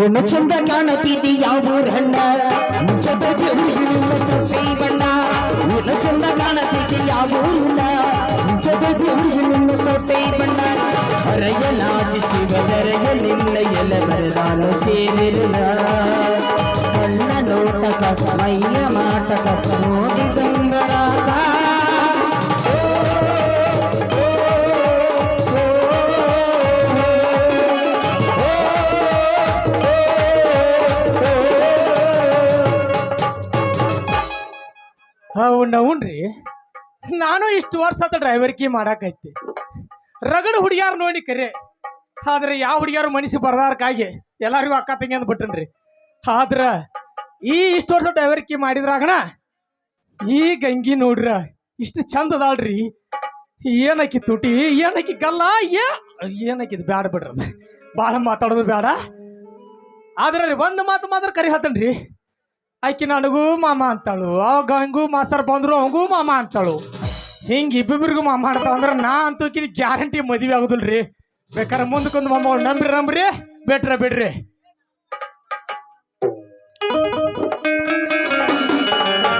ಏನು ಚಂದ ಕಾಣತಿದ್ದಿ ಯಾವ ಹಣ್ಣ? ಮುಂಚದಕ್ಕೆ ಹುಡುಗಿನ ಕೈ ಬಣ್ಣ. ಏನು ಚಂದ ಕಾಣತಿದ್ದಿ ಯಾವ ಹಣ್ಣ? ಮುಂಚದಕ್ಕೆ ಹುಡುಗಿನ ತೊಟ್ಟೆ ಬಣ್ಣ. ಹೊರಯಲಾಜಿಸುವುದರೆಯ ನಿನ್ನ ಎಲೆ ಬರದಾನು ಸೇರಿರುಣ ಬಣ್ಣ ನೋಟಕ, ಮೈಯ ಮಾಟಕ ನಾನು ಇಷ್ಟು ವರ್ಷ ಆತ ಡ್ರೈವರ್ಕಿ ಮಾಡಾಕೈತಿ. ರಗಡ ಹುಡುಗ್ಯಾರ ನೋಡಿ ಕರೆ. ಆದ್ರೆ ಯಾವ ಹುಡುಗಿಯಾರು ಮನಸ್ಸು ಬರ್ದಾರ್ಕಾಗಿ ಎಲ್ಲರಿಗೂ ಅಕ್ಕ ತಂಗಿ ಅಂದ್ ಬಿಟ್ಟನ್ರಿ ಆದ್ರ ಈ ಇಷ್ಟು ವರ್ಷ ಡ್ರೈವರ್ಕಿ ಮಾಡಿದ್ರಾಗಣ ಈ ಗಂಗಿ ನೋಡ್ರ ಇಷ್ಟು ಚಂದ ಅದಾಳ್ರಿ. ಏನಕ್ಕಿ ತುಟಿ ಏನಕ್ಕಿ ಗಲ್ಲ, ಏ ಏನಕ್ಕಿದ್ ಬ್ಯಾಡ ಬಿಡ್ರಿ ಭಾಳ ಮಾತಾಡೋದು ಬೇಡ ಆದ್ರೆ ರೀ ಒಂದು ಮಾತು ಮಾತ್ರ ಕರಿ ಹತ್ತನ್ರಿ ಆಕಿ ನನಗೂ ಮಾಮ ಅಂತಾಳು, ಆ ಗಂಗು ಮಾಸ್ತರ್ ಬಂದ್ರು ಅವಂಗೂ ಮಾಮ ಅಂತಾಳು. ಹಿಂಗೆ ಇಬ್ಬಿಬ್ರಿಗೂ ಮಾಮ ಅಂತಾಳ ಅಂದ್ರೆ ನಾ ಅಂತೂ ಕಿರಿ ಗ್ಯಾರಂಟಿ ಮದುವೆ ಆಗುದಿಲ್ರಿ. ಬೇಕಾದ್ರೆ ಮುಂದಕ್ಕೊಂದು ಮಾಮ ಅವ್ಳ್ ನಂಬ್ರಿ ನಂಬ್ರಿ. ಬೇಟ್ರ ಬಿಡ್ರಿ.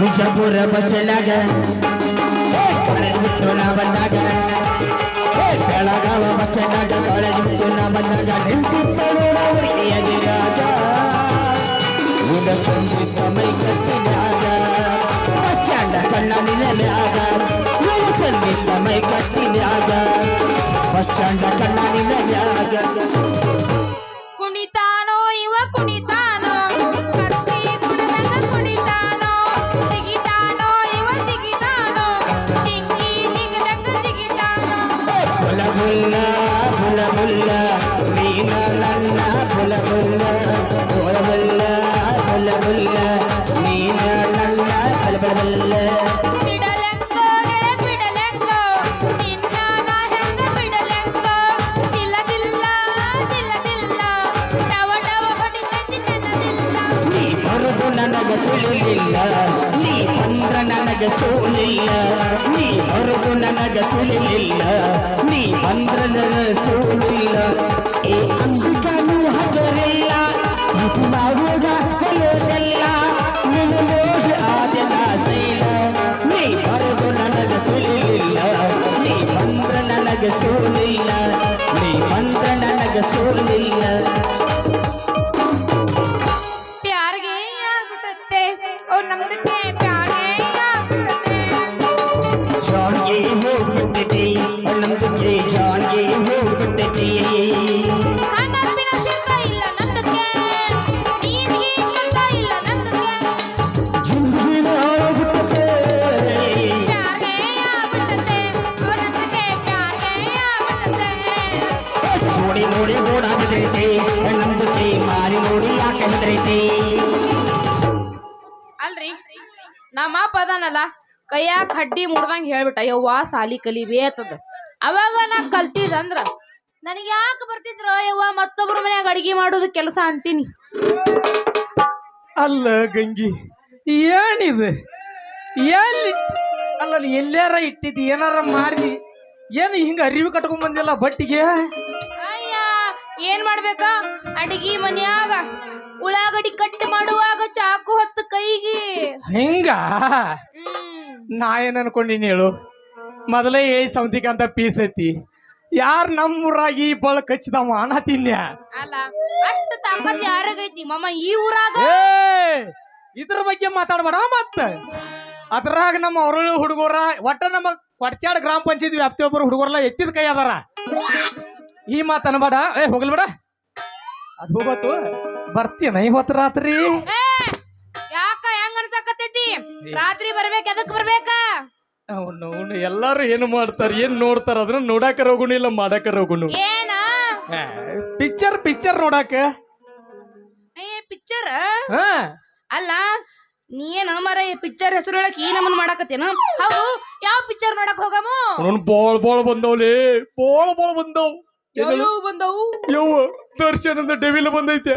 ವಿಜಯಪುರ ಬಚ್ಚಲಾಗ ಕಾಲೇಜ್ ಬಿಟ್ಟು ನಾ ಬಂದಾಗ. ಏ, ಬೆಳಗಾವ ಬಚ್ಚಲಾಗ ಕಾಲೇಜ್ ಬಿಟ್ಟು ನಾ ಬಂದಾಗ. ನಿಂತಿತ್ತ ನೋಡವರಿಯಾಗಿರಾಗ ಉಡ ಚಂದಿದ್ದ ಮೈ ಕಟ್ಟಿದಾಗ ಬಸ್ ಸ್ಟ್ಯಾಂಡ ಕಣ್ಣ ನಿಲ್ಲಾಗ ಉಡ ಚಂದಿದ್ದ ಮೈ ಕಟ್ಟಿದಾಗ ಬಸ್ ಸ್ಟ್ಯಾಂಡ ಕಣ್ಣ ನಿನ್ನ ಕುಣಿತಾನೋ ಬಂದ್ರ ನನಗ ಸೋಲಿಲ್ಲ ನೀ ಬರುದು ನನಗ ತಿಳಿಲಿಲ್ಲ ನೀ ಬಂದ್ರ ನನಗ ಸೋಲಿಲ್ಲ ಏ ಅಂಬಿಕನು ಹಗರಿಲ್ಲ ಇದು ಮಾಡುವಾಗ ಕಲಿಯೋದಲ್ಲ ನಿನ್ನ ನೋಡಿ ಆದಿನ ಶೈಲ ನೀ ಬರುದು ನನಗ ತಿಳಿಲಿಲ್ಲ ನೀ ಬಂದ್ರ ನನಗ ಸೋಲಿಲ್ಲ ನೀ ಬಂದ್ರ ನನಗ ಅದಾನಲ್ಲ ಕೈಯಾಗ ಹಡ್ಡಿ ಮುಡ್ದಂಗ ಹೇಳ್ಬಿಟ್ಟ ಯವ್ವ ಸಾಲಿ ಕಲಿಬೇ ಬೇತದ ಅವಾಗ ನಾ ಕಲ್ತಿದಂದ್ರ ನನಗೆ ಯಾಕೆ ಬರ್ತಿದ್ರು? ಯವ್ವ ಮತ್ತೊಬ್ರ ಮನ್ಯಾಗ ಅಡಿಗೆ ಮಾಡೋದು ಕೆಲಸ ಅಂತೀನಿ. ಅಲ್ಲ ಗಂಗಿ ಏನಿದೆ ಎಲ್ಲಿ ಅಲ್ಲ ಎಲ್ಲಾರ ಇಟ್ಟಿದ್ದಿ ಏನಾರ ಮಾಡಿದಿ? ಏನು ಹಿಂಗ ಅರಿವಿ ಕಟ್ಕೊಂಡ್ ಬಂದಿಲ್ಲ ಬಟ್ಟಿಗೆ? ಅಯ್ಯ ಏನ್ ಮಾಡ್ಬೇಕ? ಅಡಿಗೆ ಮನ್ಯಾಗ. ಉಳ್ಳಾಗಡ್ಡಿ ಕಟ್ ಮಾಡುವಾಗ ಚಾಕು ಹೊತ್ತು ಕೈಗೆ. ಹಿಂಗ? ನಾ ಏನ್ ಅನ್ಕೊಂಡಿನಿ ಹೇಳು? ಮೊದಲೇ ಏ ಸಂತಿಕ ಅಂತ ಪೀಸ್ ಐತಿ. ಯಾರ್ ನಮ್ಮೂರಾಗಿ ಈ ಬಳ ಕಚ್ಚಿದವ ಅಣ್ಣ ತಿನ್ಯ? ಅಲ್ಲ ಅಷ್ಟು ತಾಕತ್ ಯಾರಿಗೈತಿ? ಮಮ್ಮ ಈ ಊರಾಗ? ಇದ್ರ ಬಗ್ಗೆ ಮಾತಾಡ್ಬೇಡ ಮತ್ತ. ಅದ್ರಾಗ ನಮ್ಮ ಅವ್ರ ಹುಡುಗರ ಒಟ್ಟ ನಮ್ಮ ಕೊಡ್ಚಾಡ್ ಗ್ರಾಮ ಪಂಚಾಯತ್ ವ್ಯಾಪ್ತಿ ಒಬ್ಬರು ಹುಡುಗರೆಲ್ಲ ಎತ್ತಿದ ಕೈ ಅದಾರ. ಈ ಮಾತನ್ಬೇಡ ಏ ಹೋಗ್ಲಿ ಬೇಡ. ಅದು ಹೋಗೋತು ಬರ್ತೀನ ಇವತ್ತು ರಾತ್ರಿ? ಯಾಕ ಹೆಂಗ ಅನ್ಸಕತ್ತೈತಿ? ರಾತ್ರಿ ಬರ್ಬೇಕ ಎದಕ್ ಬರ್ಬೇಕ? ಅವ್ನು ಅವ್ನು ಎಲ್ಲಾರು ಏನು ಮಾಡ್ತಾರ ಏನ್ ನೋಡ್ತಾರ ಅದನ್ನ ನೋಡಾಕ ರೋಗುಣ ಇಲ್ಲ ಮಾಡಾಕ ರೋಗುಣ ಏನ? ಪಿಕ್ಚರ್ ಪಿಕ್ಚರ್ ನೋಡಾಕ? ಏ ಪಿಕ್ಚರ್? ಹಾ. ಅಲ್ಲ ನೀ ಏನ ಮರ ಈ ಪಿಕ್ಚರ್ ಹೆಸರೊಳಕ್ ಈ ನಮನ್ ಮಾಡಾಕತ್ತೇನು? ಹೌದು ಯಾವ ಪಿಕ್ಚರ್ ನೋಡಕ್ ಹೋಗಮು? ಅವನು ಬೋಳ್ ಬೋಳ್ ಬಂದವ್ಲಿ ಬೋಳ್ ಬೋಳ್ ಬಂದವ್. ಯಾವ ಬಂದವು? ಯವ್ವ ದರ್ಶನದ ಡೆವಿಲ್ ಬಂದೈತೆ.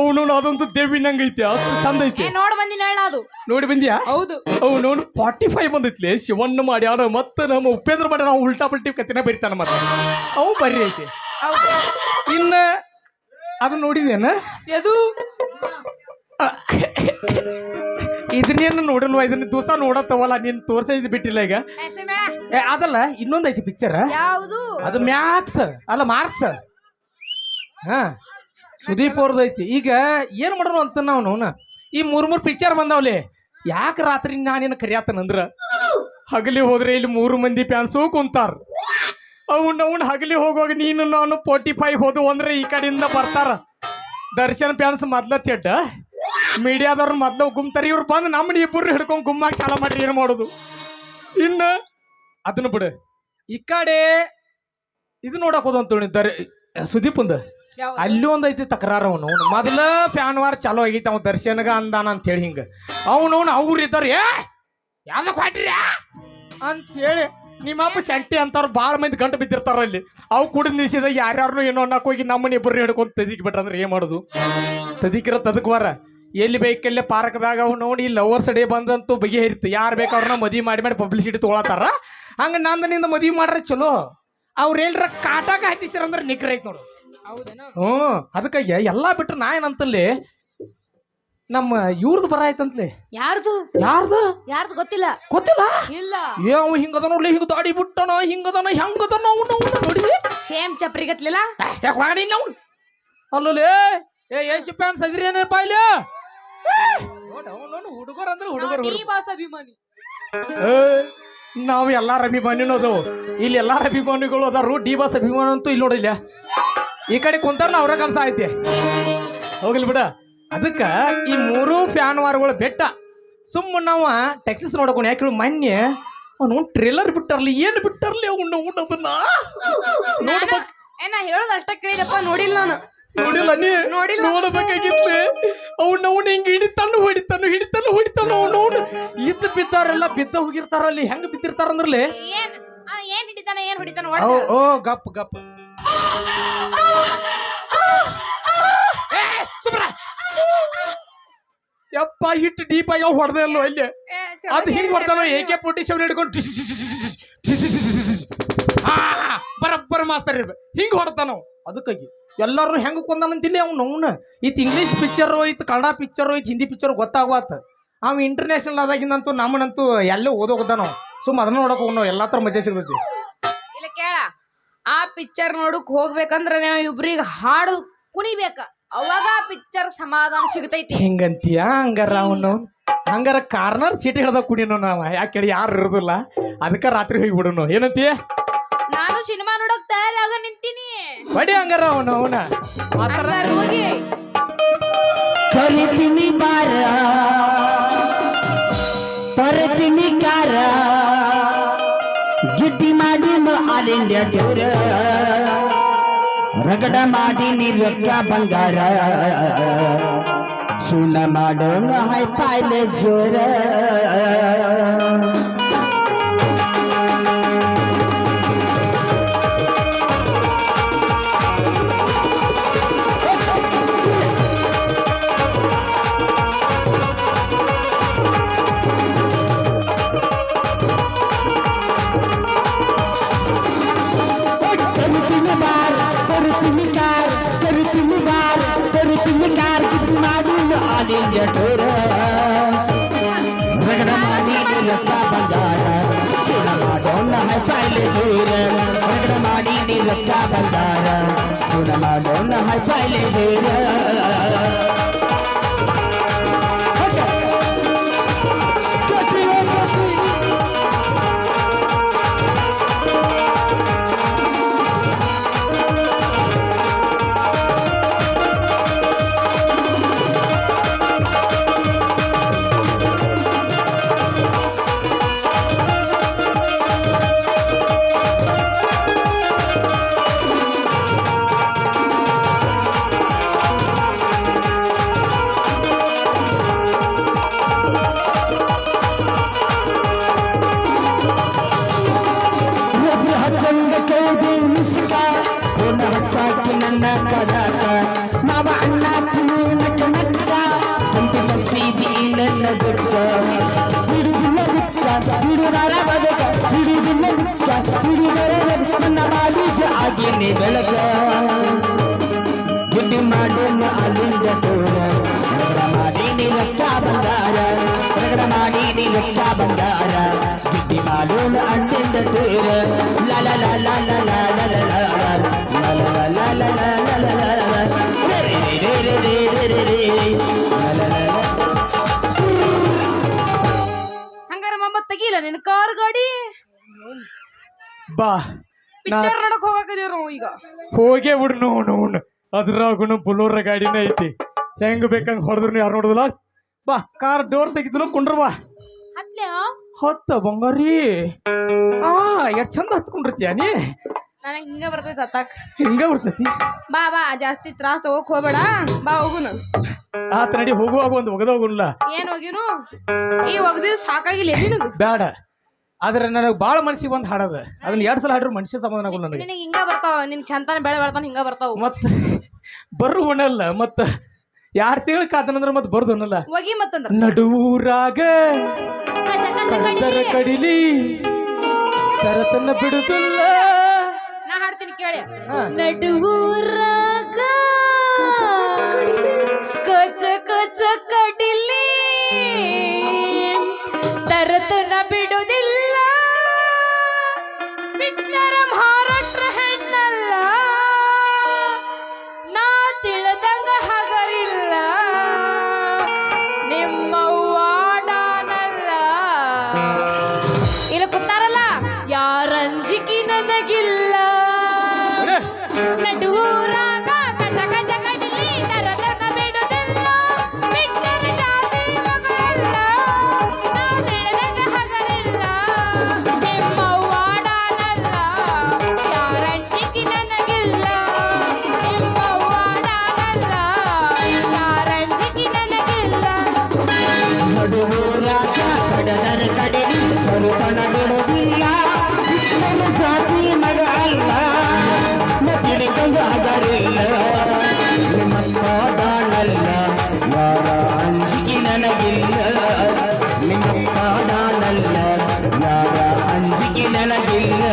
ಅವನು ಅದೊಂದು ದೇವಿನಂಗ ಐತೆ ಅಷ್ಟು ಚಂದ ಐತೆ ನೋಡ್ ಬಂದಿನ ಹೇಳ ಅದು. ನೋಡಿ ಬಂದ್ಯಾ? ಹೌದು. ಅವನು ಫಾರ್ಟಿ ಫೈವ್ ಬಂದೈತ್ಲೆ ಶಿವಣ್ಣ ಮಾಡ್ಯಾರ ಮತ್ತೆ ನಮ್ಮ ಉಪೇಂದ್ರ ಮಾಡ್ಯಾರ ನಾವು ಉಲ್ಟಾ ಪಲ್ಟಿ ಕತ್ತಿನ ಬರಿತಾನ ಮತ್ತೆ. ಅವು ಬರ್ರಿ ಐತೆ. ಇನ್ನ ಅದು ನೋಡಿದೇನ ಎದು? ಇದನ್ನೇನು ನೋಡಿಲ್ವ? ಇದನ್ನ ದಿವಸ ನೋಡತ್ತವಲ್ಲ ನೀನ್ ತೋರ್ಸಿದ್ ಬಿಟ್ಟಿಲ್ಲ ಈಗ. ಏ ಅದಲ್ಲ ಇನ್ನೊಂದ್ ಐತಿ ಪಿಕ್ಚರ್ ಯಾವುದು? ಅದು ಮ್ಯಾಕ್ಸ್ ಅಲ್ಲ ಮಾರ್ಕ್ಸ್ ಹಾ ಸುದೀಪ್ ಅವ್ರದ್ದು ಐತಿ. ಈಗ ಏನ್ ಮಾಡೋಣ ಅಂತ ನಾವು ನೋನ ಈ ಮೂರ್ ಮೂರ್ ಪಿಕ್ಚರ್ ಬಂದಾವ್ಲಿ. ಯಾಕೆ ರಾತ್ರಿ ನಾನೇನು ಕರಿಯಾತನಂದ್ರ ಹಗಲಿ ಹೋದ್ರೆ ಇಲ್ಲಿ ಮೂರು ಮಂದಿ ಪ್ಯಾನ್ಸು ಕುಂತಾರ. ಅವನ್ ಅವನ್ ಹಗಲಿ ಹೋಗುವಾಗ ನೀನು ನಾನು ಫೋರ್ಟಿ ಫೈವ್ ಹೋದು ಅಂದ್ರೆ ಈ ಕಡೆಯಿಂದ ಬರ್ತಾರ. ದರ್ಶನ್ ಪ್ಯಾನ್ಸ್ ಮೊದ್ಲ ತೆಡ್ಡ. ಮೀಡಿಯಾದವ್ರು ಮೊದ್ಲು ಗುಮ್ತಾರೆ ಇವ್ರು ಬಂದು ನಮ್ಮನ್ನ ಇಬ್ಬರು ಹಿಡ್ಕೊಂಡು ಗುಮ್ಮಾಕ್ ಚಾಲ ಮಾಡ್ರಿ ಏನು ಮಾಡೋದು? ಇನ್ನು ಅದನ್ನ ಬಿಡು. ಈ ಕಡೆ ಇದು ನೋಡಕ್ ಹೋದ ಅಂತ ಸುದೀಪ್ ಒಂದು. ಅಲ್ಲಿ ಒಂದ್ ಐತಿ ತಕರಾರ ಅವನು. ಮೊದಲ ಫ್ಯಾನ್ ವಾರ್ ಚಾಲೋ ಆಗೈತೆ ಅವ್ನು ದರ್ಶನಗ ಅಂದಾನ ಅಂತ ಹೇಳಿ ಹಿಂಗ. ಅವನವನು ಅವ್ರು ಇದ್ದಾರ ಏ ಯಾವ್ದಕ್ ಹೊಟ್ರಿ ಅಂತ ಹೇಳಿ ನಿಮ್ಮಪ್ಪ ಶಂಟಿ ಅಂತಾರ ಬಾಳ ಮಂದಿ ಗಂಟು ಬಿದ್ದಿರ್ತಾರ ಅಲ್ಲಿ. ಅವು ಕೂಡ ನಿಲ್ಸಿದಾಗ ಯಾರ್ಯಾರು ಏನೋ ಅನ್ನಕ್ ಹೋಗಿ ನಮ್ಮನ್ನ ಇಬ್ಬರು ಹಿಡ್ಕೊಂಡು ತದಿಕ್ ಬಿಟ್ರಂದ್ರೆ ಏನ್ ಮಾಡೋದು? ತದಿಕಿರ ತದಕ್ ಬಾರ ಎಲ್ಲಿ ಬೇಕಲ್ಲೇ ಪಾರ್ಕ್ದಾಗ ಅವ್ನು ನೋಡಿ ಲವರ್ಸ್ ಡೇ ಬಂದಂತೂ ಬಗೆಹರಿತು. ಯಾರು ಬೇಕಾದ್ರನ್ನ ಮದುವೆ ಮಾಡಿ ಮಾಡಿ ಪಬ್ಲಿಸಿಟಿ ತೊಗೊಳತ್ತಾರ? ಹಂಗೆ ನಂದು ನಿಂದ ಮದುವೆ ಮಾಡ್ರೆ ಚಲೋ. ಅವ್ರು ಎಲ್ರ ಕಾಟಾಗ ಅಂದ್ರೆ ನಿಖರ ಐತ್ ನೋಡು. ಹೌದೇನ? ಹ್ಞೂ ಅದಕ್ಕಾಗಿ ಎಲ್ಲ ಬಿಟ್ರೆ ನಾ ಏನಂತಲ್ಲಿ? ನಮ್ಮ ಇವ್ರದ್ದು ಬರ ಆಯ್ತಂತಲೇ. ಯಾರ್ದು? ಯಾರ್ದು? ಯಾರ್ದು ಗೊತ್ತಿಲ್ಲ. ಗೊತ್ತಿಲ್ಲ? ಇಲ್ಲ. ಏ ಅವ ಹಿಂಗದ ನೋಡ್ಲಿ ಹಿಂಗ ದಾಡಿ ಬಿಟ್ಟಣ ಹಿಂಗದನ ಹೆಂಗದನ ಅವ್ನ ಅವ್ನ ನೋಡಿದ್ವಿ ಸೇಮ್ ಚಪ್ರಿ ಗತ್ಲಿಲ್ಲ ಯಾಕೆ ಮಾಡಿ ನಾವು ಅಲ್ಲಲೇ ಏ ಏಸು ಫ್ಯಾನ್ಸ್ ಅದಿರೇನಪ್ಪ ಇಲ್ಲಿ? ನೋಡ ಅವನು ಹುಡುಗರು ಅಂದ್ರೆ ಹುಡುಗರು ಈ ಬಾಸ್ ಅಭಿಮಾನಿ ನಾವು ಎಲ್ಲಾರ ಅಭಿಮಾನಿನೋದು ಇಲ್ಲಿ ಎಲ್ಲಾರ ಅಭಿಮಾನಿಗಳು ಅದಾರು. ಡಿ ಬಾಸ್ ಅಭಿಮಾನ ಅಂತೂ ಇಲ್ಲಿ. ನೋಡಿಲ್ಲ ಈ ಕಡೆ ಕುಂತಾರ ಅವ್ರ ಕನ್ಸ ಐತಿ. ಹೋಗ್ಲಿ ಬಿಡ. ಅದಕ್ಕ ಈ ಮೂರು ಫ್ಯಾನ್ ವಾರ್ಗಳು ಬೆಟ್ಟ. ಸುಮ್ಮ ನಾವ ಟ್ಯಾಕ್ಸಿಸ್ ನೋಡಕೊಂಡು ಯಾಕೆ ಮನ್ಯ ಮೊನ್ನೆ ಅವನು ಟ್ರೇಲರ್ ಬಿಟ್ಟಾರ್ಲಿ ಏನು ಬಿಟ್ಟಾರ್ಲಿ ಅವ್ನು ಅದನ್ನ ನೋಡ್ಬೇಕು ಏ ನಾ ಹೇಳೋದು ಅಷ್ಟ ಕೇಳಿದಪ್ಪ ನೋಡಿಲ್ಲ ನಾನು. ನೋಡಿಲ್ಲ ನೀ? ಅವ್ನ ಅವ್ನ ಹಿಂಗ ಹಿಡಿತಾನು ಹೊಡಿತಾನು ಹಿಡಿತಾನು ಹೊಡಿತಾನು ಅವ್ನ ಅವ್ನು. ಇದ್ದ ಬಿದ್ದಾರೆಲ್ಲ ಬಿದ್ದ ಹೋಗಿರ್ತಾರಲ್ಲಿ ಹೆಂಗ್ ಬಿದ್ದಿರ್ತಾರ ಅಂದ್ರಲ್ಲಿ? ಏನ್? ಆ, ಏನ್ ಹಿಡಿತಾನ ಏನ್ ಹೊಡಿತಾನ ಓ ಒಟ್ಟ? ಓ ಗಪ್ ಗಪ್. ಏ. ಯಪ್ಪ ಹಿಟ್ಟು ಡೀಪ್ ಆಗಿ ಹೊಡೆದ ಅಲ್ಲೋ ಇಲ್ಲಿ ಏ, ಚಲೋ ಅದು ಹಿಂಗ್ ಹೊಡೆದಲ್ಲ. ಏಕೆ ಪೋಟಿ ಸೆವೆನ್ ಹಿಡ್ಕೊಂಡು ಟಿಸ್ ಟಿಸ್ ಟಿಸ್ ಟಿಸ್ ಟಿಸ್ ಟಿಸ್ ಟಿಸ್ ಟಿಸ್ ಟಿಸ್. ಆ, ಬರಬ್ಬರ ಮಾಸ್ತರ್ ಇರ್ಬೇಕು ಹಿಂಗ್ ಹೊಡ್ತಾನ. ಅವ ಅದಕ್ಕಾಗಿ. ಎಲ್ಲಾರು ಹೆಂಗ್ ಕೊಂದಾನಂತಿಲ್ಲ ಅವ್ನು ಅವ್ನ ಇತ್ತು ಇಂಗ್ಲೀಷ್ ಪಿಕ್ಚರ್ ಇತ್ತು ಕನ್ನಡ ಪಿಕ್ಚರ್ ಇತ್ತು ಹಿಂದಿ ಪಿಕ್ಚರ್ ಗೊತ್ತಾಗುವತ್ತ ಅವ್ ಇಂಟರ್ನ್ಯಾಷನಲ್ ಆದಾಗಿಂದಂತೂ ನಮ್ಮನಂತೂ ಎಲ್ಲೋ ಓದೋಗದ ನಾವು ಸುಮ್ಮ ಅದನ್ನ ನೋಡಕ್ ಹೋಗ್ ನಾವು ಎಲ್ಲಾ ತರ ಮಜಾ ಸಿಗ್ತೈತಿ. ಇಲ್ಲ ಕೇಳ ಆ ಪಿಕ್ಚರ್ ನೋಡಕ್ ಹೋಗ್ಬೇಕಂದ್ರ ನಾವು ಇಬ್ರಿಗೆ ಹಾಡು ಕುಣಿಬೇಕ. ಅವಾಗ ಆ ಪಿಕ್ಚರ್ ಸಮಾಧಾನ ಸಿಗತೈತಿ. ಹಿಂಗಂತೀಯ? ಹಂಗಾರ ಅವನು. ಹಂಗಾರ ಕಾರ್ನರ್ ಸೀಟ್ ಹಿಡ್ದ ಕುಡಿನೋ ನಾವು. ಯಾಕೆ ಯಾರು ಇರೋದಿಲ್ಲ. ಅದಕ್ಕೆ ರಾತ್ರಿ ಹೋಗಿ ಬಿಡೋನು ಏನಂತೀಯ? ಸಿನಿಮಾ ನೋಡಕ್ ತಯಾರಾಗ ನಿಂತೀನಿ. ಬಡಿ ಹಂಗಾರ ಅವನು ಅವನ. ಹಂಗಾರ್ ಹೋಗಿ. ಕರಿತೀನಿ ಬಾರ ತರತೀನಿ ಕಾರ. ಗಿಡ್ಡಿ ಮಾಡಿ ಆಲ್ ಇಂಡಿಯಾ ಟೂರ್ ರಗಡ ಮಾಡಿ ರೊಕ್ಕ ಬಂಗಾರ. ಸುಣ್ಣ ಮಾಡೋಣ ಹೈ ಪಾಯ್ಲೆ ಜೋರ. दिव्य ठुर रगड़मानी नीलप्पा बंगारा। सुनमा डोना है पायल झूर। रगड़मानी नीलप्पा बंगारा। सुनमा डोना है पायल झूर। ರೇ ರೇ ರೇ. ಲ ಲ ಲ ಲ. ಹಂಗಾರ ಮಮ್ಮ ತೆಗಿಲ್ಲ ನಿನ್ ಕಾರ್ ಗಾಡಿ ಬಾ ನಾ ಪಿಕ್ಚರ್ ನೋಡಕ್ ಹೋಗಕ್ಕಿದೀವಿ ನಾವು ಈಗ ಹೋಗೇ ಬಿಡು ನೋವು ನೋವು ಅದ್ರಾಗುನು ಬುಲೋರ ಗಾಡಿನೇ ಐತಿ ಹೆಂಗ್ ಬೇಕಂಗ್ ಹೊಡೆದ್ರು ಯಾರು ನೋಡುದಿಲ್ಲ ಬಾ ಕಾರ್ ಡೋರ್ ತೆಗಿದ್ರು ಕುಂಡ್ರ ಬಾ ಹತ್ಲ್ಯಾ ಹತ್ತ ಬಂಗಾರಿ. ಆ ಎಷ್ಟ್ ಚಂದ ಹತ್ಕೊಂಡಿರ್ತೀಯ ನೀ? ನನಗೆ ಹಿಂಗ ಬರ್ತೈತಿ ಸತ್ತಾಕ. ಹಿಂಗ ಬರ್ತೈತಿ? ಬಾ ಬಾ ಜಾಸ್ತಿ ತ್ರಾಸ್ ತಗೋಕ್ ಹೋಗ್ಬೇಡ. ಬಾ ಹೋಗುನು. ಆತ ನಡಿ ಹೋಗುವಾಗ ಒಂದು ಒಗದ ಹೋಗುಲ್ಲ ಏನ್ ಹೋಗಿನು ಈ ಒಗ್ದಿದ್ ಸಾಕಾಗಿಲ್ಲ ನಿನದು ಬೇಡ ಆದ್ರೆ ನನಗೆ ಭಾಳ ಮನಸ್ಸಿಗೆ ಒಂದ್ ಹಾಡದ. ಅದನ್ನ ಎರಡ್ ಸಲ ಹಾಡ್ರು ಮನುಷ್ಯ ಸಮಾಧಾನ ಆಗುಲ್ಲ ನನಗೆ. ನಿನಗೆ ಹಿಂಗ ಬರ್ತಾವ ನಿನ್ ಚಂತಾನ ಬೆಳೆ ಬೆಳ್ತಾನ ಹಿಂಗ ಬರ್ತಾವ. ಮತ್ತ ಬರ್ರು ಒಣಲ್ಲ ಮತ್ತ ಯಾರ್ ತಿಂಗಳು ಕಾತನಂದ್ರ ಮತ್ ಬರ್ದು ಅನ್ನಲ್ಲ ಹೋಗಿ ಮತ್ತಂದ್ರ. ನಡುವೂರಾಗ ಕಡಲಿ ಕಡಿಲಿ. ತರತನ ಬಿಡುದಿಲ್ಲ. ನಾ ಹಾಡ್ತೀನಿ ಕೇಳಿ. ನಡುವೂರ யாரா அஞ்சுக்கு நிலவில்லை.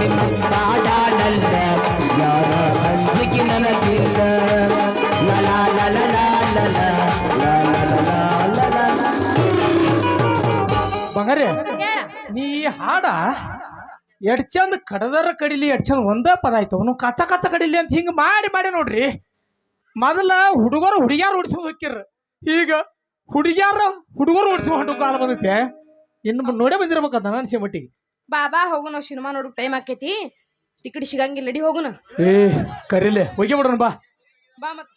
ನಿಮ್ಮ ಕಾಡಾಡಲ್ಲ ಯಾರ ನನಗಿಲ್ಲ ಲಲ ಲಲ ನೀ ಈ ಹಾಡ ಎಡ್ ಚಂದ ಕಡದರ ಕಡಿಲಿ, ಎಡ್ ಚಂದ ಒಂದೇ ಪದ ಆಯ್ತು. ಅವನು ಕಚ್ಚ ಕಚ್ಚ ಕಡಿಲಿ ಅಂತ ಹಿಂಗ ಮಾಡಿ ಮಾಡಿ ನೋಡ್ರಿ. ಮೊದಲ ಹುಡುಗರು ಹುಡುಗ್ಯಾರು ಓಡಿಸ್ಕೊಂಡು ಹೋಗ್ಯಾರ. ಈಗ ಹುಡುಗ್ಯಾರ ಹುಡುಗರು ಓಡಿಸ್ಕೊಂಡು ಕಾಲ ಬಂದೈತೆ. ಇನ್ನು ನೋಡೇ ಬಂದಿರ್ಬೇಕಂತ ನಾನು ಮಟ್ಟಿಗೆ. ಬಾಬಾ ಹೋಗು ನಾವು ಸಿನಿಮಾ ನೋಡಕ್ ಟೈಮ್ ಆಕೈತಿ. ಟಿಕೆಟ್ ಸಿಗಂಗಿಲ್ಲ ನಡಿ ಹೋಗುನ. ಏ ಕರೀಲೆ ಹೋಗಿ ಬಿಡೋಣ ಬಾ. ಬಾ ಮತ್.